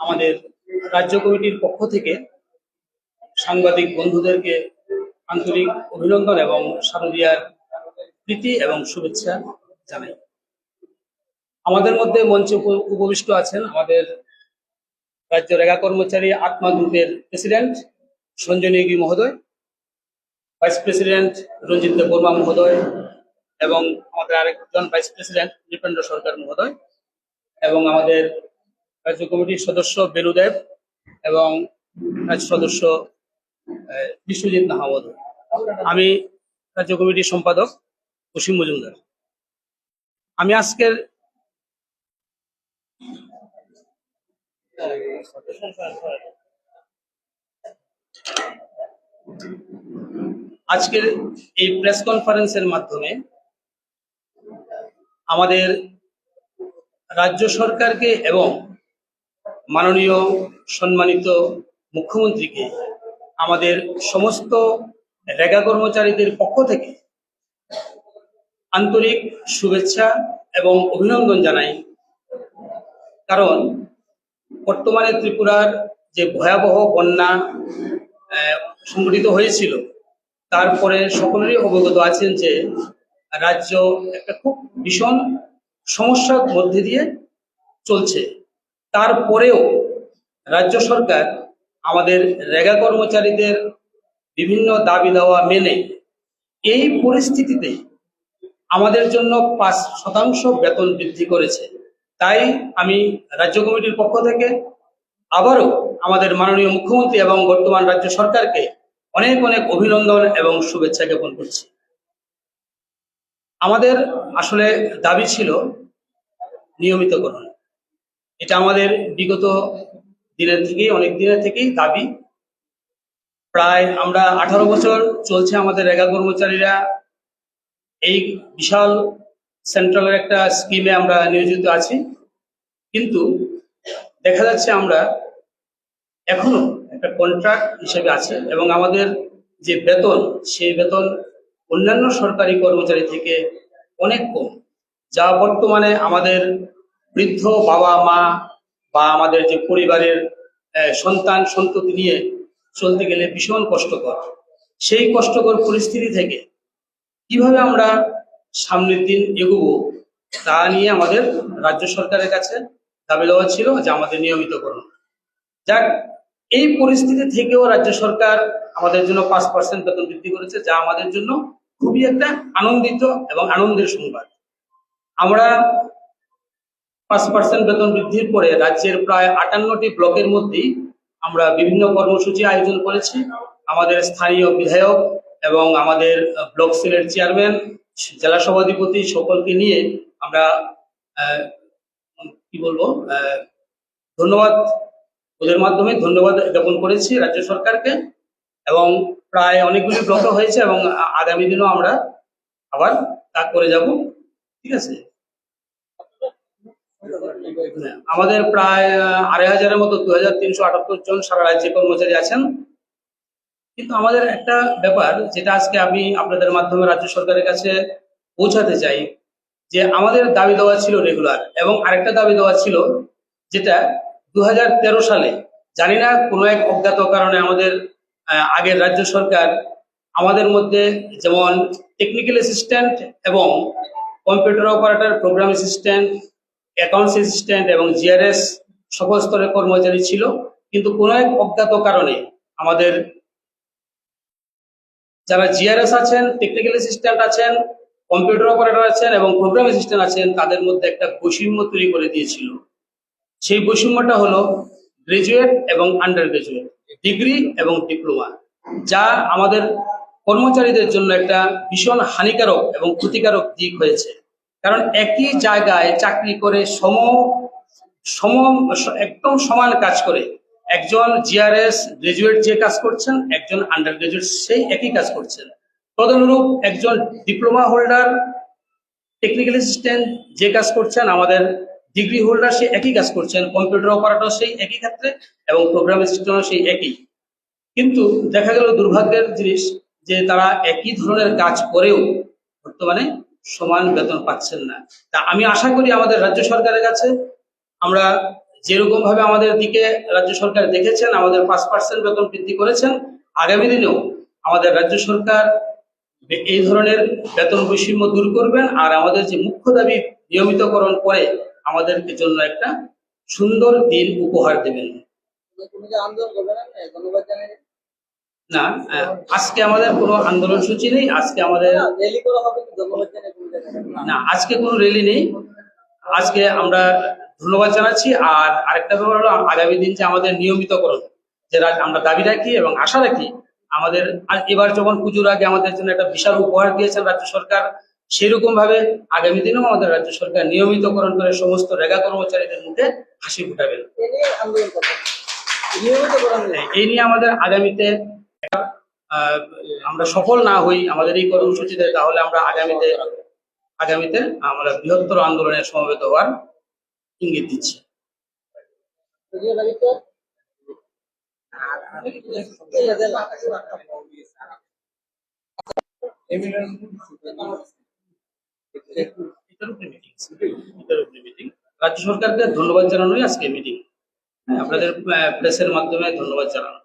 আমাদের রাজ্য কমিটির পক্ষ থেকে সাংবাদিক বন্ধুদেরকে আন্তরিক অভিনন্দন এবং শারদীয়ার প্রীতি এবং শুভেচ্ছা জানাই। আমাদের মধ্যে মঞ্চে উপ- উপবিষ্ট আছেন আমাদের রাজ্য রেগা কর্মচারী আত্মা গ্রুপের প্রেসিডেন্ট সঞ্জয় নেগি মহোদয়, ভাইস প্রেসিডেন্ট রঞ্জিত বর্মা মহোদয় এবং আমাদের আরেকজন ভাইস প্রেসিডেন্ট নৃপেন্দ্র সরকার মহোদয় এবং আমাদের রাজ্য কমিটির সদস্য বেলুদেব এবং সদস্য বিশ্বজিৎ নাহা মহোদয় আমি রাজ্য কমিটির সম্পাদক অসীম মজুমদার। আমি আজকের আজকের এই প্রেস কনফারেন্সের মাধ্যমে আমাদের রাজ্য সরকারকে এবং মাননীয় সম্মানিত মুখ্যমন্ত্রীকে, আমাদের সমস্ত রেগা কর্মচারীদের পক্ষ থেকে আন্তরিক শুভেচ্ছা এবং অভিনন্দন জানাই। কারণ বর্তমানে ত্রিপুরার যে ভয়াবহ বন্যা সংঘটিত হয়েছিল তারপরে সকলেরই অবগত আছেন যে রাজ্য একটা খুব ভীষণ সমস্যার মধ্যে দিয়ে চলছে। তারপরেও রাজ্য সরকার আমাদের রেগা কর্মচারীদের বিভিন্ন দাবি দেওয়া মেনে এই পরিস্থিতিতে আমাদের জন্য পাঁচ শতাংশ বেতন বৃদ্ধি করেছে। তাই আমি রাজ্য কমিটির পক্ষ থেকে আবারও আমাদের মাননীয় মুখ্যমন্ত্রী এবং বর্তমান রাজ্য সরকারকে অনেক অনেক অভিনন্দন এবং শুভেচ্ছা জ্ঞাপন করছি। আমাদের আসলে দাবি ছিল নিয়মিতকরণ। এটা আমাদের বিগত দিনের থেকেই, অনেক দিনের থেকেই দাবি। প্রায় আমরা আঠারো বছর চলছে আমাদের রেগা কর্মচারীরা এই বিশাল সেন্ট্রালের একটা স্কিমে আমরা নিয়োজিত আছি। কিন্তু দেখা যাচ্ছে আমরা এখনও একটা কন্ট্রাক্ট হিসেবে আছে এবং আমাদের যে বেতন, সেই বেতন অন্যান্য সরকারি কর্মচারী থেকে অনেক কম। যা বর্তমানে আমাদের বৃদ্ধ বাবা, মা বা আমাদের যে পরিবারের সন্তান, সন্ততি নিয়ে চলতে গেলে ভীষণ কষ্টকর। সেই কষ্টকর পরিস্থিতি থেকে কীভাবে আমরা সামনের দিন এগোবো তা নিয়ে আমাদের রাজ্য সরকারের কাছে দাবি দেওয়া ছিল যে আমাদের নিয়মিতকরণ। যাক, এই পরিস্থিতি থেকেও রাজ্য সরকার আমাদের জন্য পাঁচ পার্সেন্ট বেতন বৃদ্ধি করেছে, যা আমাদের জন্য খুবই একটা আনন্দিত এবং আনন্দের সংবাদ। আমরা পাঁচ পার্সেন্ট বেতন বৃদ্ধির পরে রাজ্যের প্রায় আটান্নটি ব্লকের মধ্যেই আমরা বিভিন্ন কর্মসূচি আয়োজন করেছি। আমাদের স্থানীয় বিধায়ক এবং আমাদের ব্লক সেলের চেয়ারম্যান, জেলা সভাধিপতি সকলকে নিয়ে আমরা কি বলব ধন্যবাদ। ওদের মাধ্যমে ধন্যবাদ জ্ঞাপন করেছি রাজ্য সরকারকে এবং প্রায় অনেকগুলি ব্লক হয়েছে এবং আগামী দিনও আমরা আবার তা করে যাব। ঠিক আছে? আমাদের প্রায় আড়াই হাজারের মতো দু হাজার তিনশো আটাত্তর জন সারা রাজ্যে কর্মচারী আছেন। কিন্তু আমাদের একটা ব্যাপার, যেটা আজকে আমি আপনাদের মাধ্যমে রাজ্য সরকারের কাছে পৌঁছাতে চাই, যে আমাদের দাবি দেওয়া ছিল রেগুলার, এবং আরেকটা দাবি দেওয়া ছিল, যেটা দু হাজার তেরো সালে, জানি না কোনো এক অজ্ঞাত কারণে আমাদের আগের রাজ্য সরকার আমাদের মধ্যে যেমন টেকনিক্যাল অ্যাসিস্ট্যান্ট এবং computer operator programme assistant accounts assistant এবং জিআরএস সকল স্তরের কর্মচারী ছিল। কিন্তু কোনো এক অজ্ঞাত কারণে আমাদের যারা জিআরএস আছেন টেকনিক্যাল অ্যাসিস্ট্যান্ট আছেন কম্পিউটার অপারেটর আছেন এবং প্রোগ্রাম অ্যাসিস্ট্যান্ট আছেন, তাদের মধ্যে একটা বৈষম্য তৈরি করে দিয়েছিল। সেই বৈষম্যটা হলো গ্রাজুয়েট এবং আন্ডার গ্রাজুয়েট ডিগ্রি এবং ডিপ্লোমা যা আমাদের কর্মচারীদের জন্য একটা ভীষণ হানিকারক এবং ক্ষতিকারক দিক হয়েছে। কারণ একই জায়গায় চাকরি করে সম সম, একদম সমান কাজ করে। একজন জিআরএস গ্রাজুয়েট যে কাজ করছেন, একজন আন্ডার গ্রাজুয়েট সেই একই কাজ করছেন। তদনুরূপ একজন ডিপ্লোমা হোল্ডার টেকনিক্যাল অ্যাসিস্ট্যান্ট যে কাজ করছেন, আমাদের ডিগ্রি হোল্ডার সে একই কাজ করছেন। কম্পিউটার অপারেটর সেই একই ক্ষেত্রে এবং প্রোগ্রাম অ্যাসিস্ট্যান্টও সেই একই। কিন্তু দেখা গেল দুর্ভাগ্যের জিনিস যে তারা একই ধরনের কাজ করেও বর্তমানে সমান বেতন পাচ্ছেন না। তা আমি আশা করি আমাদের রাজ্য সরকারের কাছে আমরা যেরকম ভাবে আমাদের দিকে রাজ্য সরকার দেখেছেন, আমাদের পাঁচ পার্সেন্ট বেতন বৃদ্ধি করেছেন, আগামী দিনেও আমাদের রাজ্য সরকার এই ধরনের বেতন বৈষম্য দূর করবেন আর আমাদের যে মুখ্য দাবি নিয়মিতকরণ করে আমাদের জন্য একটা সুন্দর দিন উপহার দেবেন। আন্দোলন করবে না ধন্যবাদ জানাই। না আজকে আমাদের কোনো আন্দোলন সূচি নেই আজকে আমাদের না আজকে কোনো র্যালি নেই। আজকে আমরা ধন্যবাদ জানাচ্ছি আর আরেকটা ব্যাপার হলো আগামী দিন যে আমাদের নিয়মিতকরণ যে আমরা দাবি রাখি এবং আশা রাখি আমাদের এবার যখন পুজোর আগে আমাদের জন্য একটা বিশাল উপহার দিয়েছেন রাজ্য সরকার সেরকম ভাবে আগামী দিনেও আমাদের রাজ্য সরকার নিয়মিতকরণ করে সমস্ত রেগা কর্মচারীদের মুখে হাসি ফুটাবেন। নিয়মিত এই নিয়ে আমাদের আগামীতে আমরা সফল না হই আমাদের এই কর্মসূচিতে, তাহলে আমরা আগামীতে আগামীতে আমরা বৃহত্তর আন্দোলনের সমবেত হওয়ার ইঙ্গিত দিচ্ছি। রাজ্য সরকারকে ধন্যবাদ জানানোই আজকে মিটিং হ্যাঁ আপনাদের প্রেসের মাধ্যমে ধন্যবাদ জানানো।